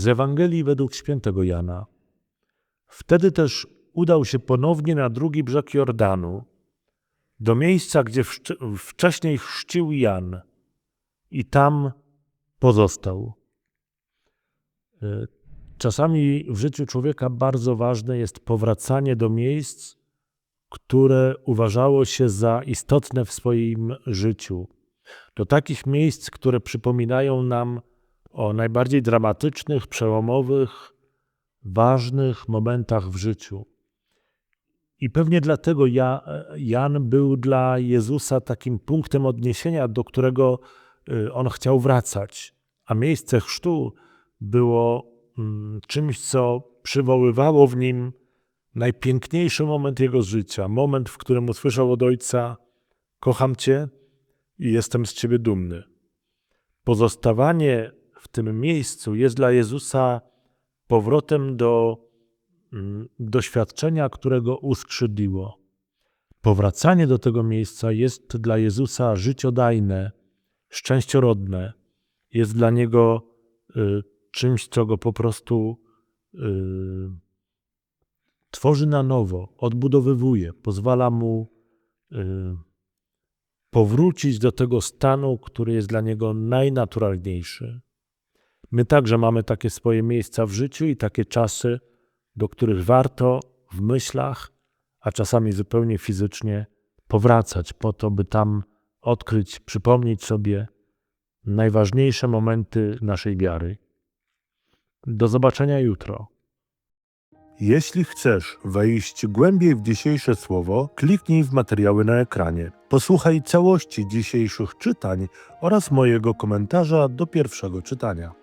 z Ewangelii według świętego Jana. Wtedy też udał się ponownie na drugi brzeg Jordanu, do miejsca, gdzie wcześniej chrzcił Jan, i tam pozostał. Y, Czasami w życiu człowieka bardzo ważne jest powracanie do miejsc, które uważało się za istotne w swoim życiu. Do takich miejsc, które przypominają nam o najbardziej dramatycznych, przełomowych, ważnych momentach w życiu. I pewnie dlatego ja, Jan był dla Jezusa takim punktem odniesienia, do którego y, on chciał wracać. A miejsce chrztu było mm, czymś, co przywoływało w nim najpiękniejszy moment jego życia. Moment, w którym usłyszał od ojca: Kocham cię i jestem z ciebie dumny. Pozostawanie w tym miejscu jest dla Jezusa powrotem do mm, doświadczenia, którego uskrzydliło. Powracanie do tego miejsca jest dla Jezusa życiodajne, szczęściorodne. Jest dla niego y, czymś, co go po prostu y, tworzy na nowo, odbudowywuje, pozwala mu y, powrócić do tego stanu, który jest dla niego najnaturalniejszy. My także mamy takie swoje miejsca w życiu i takie czasy, do których warto w myślach, a czasami zupełnie fizycznie powracać, po to, by tam odkryć, przypomnieć sobie najważniejsze momenty naszej wiary. Do zobaczenia jutro. Jeśli chcesz wejść głębiej w dzisiejsze słowo, kliknij w materiały na ekranie. Posłuchaj całości dzisiejszych czytań oraz mojego komentarza do pierwszego czytania.